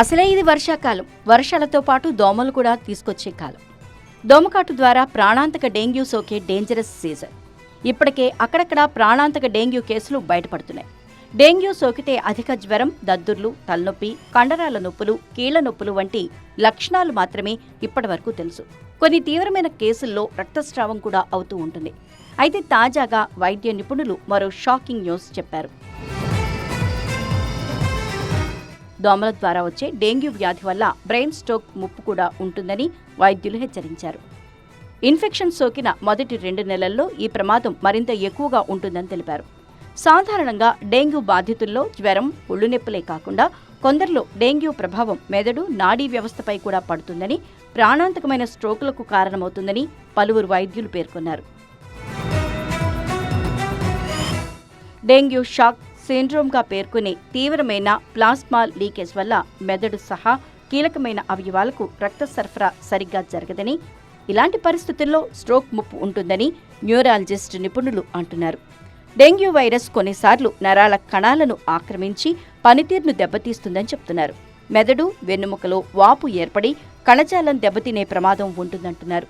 అసలే ఇది వర్షాకాలం. వర్షాలతో పాటు దోమలు కూడా తీసుకొచ్చే కాలం. దోమకాటు ద్వారా ప్రాణాంతక డెంగ్యూ సోకే డేంజరస్ సీజన్. ఇప్పటికే అక్కడక్కడ ప్రాణాంతక డెంగ్యూ కేసులు బయటపడుతున్నాయి. డెంగ్యూ సోకితే అధిక జ్వరం దద్దుర్లు తలనొప్పి కండరాల నొప్పులు కీళ్ళ నొప్పులు వంటి లక్షణాలు మాత్రమే ఇప్పటివరకు తెలుసు. కొన్ని తీవ్రమైన కేసుల్లో రక్తస్రావం కూడా అవుతూ ఉంటుంది. అయితే తాజాగా వైద్య నిపుణులు మరో షాకింగ్ న్యూస్ చెప్పారు. దోమల ద్వారా వచ్చే డెంగ్యూ వ్యాధి వల్ల బ్రెయిన్ స్ట్రోక్ ముప్పు కూడా ఉంటుందని వైద్యులు హెచ్చరించారు. ఇన్ఫెక్షన్ సోకిన మొదటి రెండు నెలల్లో ఈ ప్రమాదం మరింత ఎక్కువగా ఉంటుందని తెలిపారు. సాధారణంగా డెంగ్యూ బాధితుల్లో జ్వరం ఒళ్ళు నొప్పులే కాకుండా కొందరిలో డెంగ్యూ ప్రభావం మెదడు నాడీ వ్యవస్థపై కూడా పడుతుందని ప్రాణాంతకమైన స్ట్రోకులకు కారణమవుతుందని పలువురు వైద్యులు పేర్కొన్నారు. డెంగ్యూ షాక్ సిండ్రోమ్గా పేర్కొనే తీవ్రమైన ప్లాస్మా లీకేజ్ వల్ల మెదడు సహా కీలకమైన అవయవాలకు రక్త సరఫరా సరిగ్గా జరగదని ఇలాంటి పరిస్థితుల్లో స్ట్రోక్ ముప్పు ఉంటుందని న్యూరాలజిస్ట్ నిపుణులు అంటున్నారు. డెంగ్యూ వైరస్ కొన్నిసార్లు నరాల కణాలను ఆక్రమించి పనితీరును దెబ్బతీస్తుందని చెప్తున్నారు. మెదడు వెన్నుముకలో వాపు ఏర్పడి కణజాలం దెబ్బతినే ప్రమాదం ఉంటుందంటున్నారు.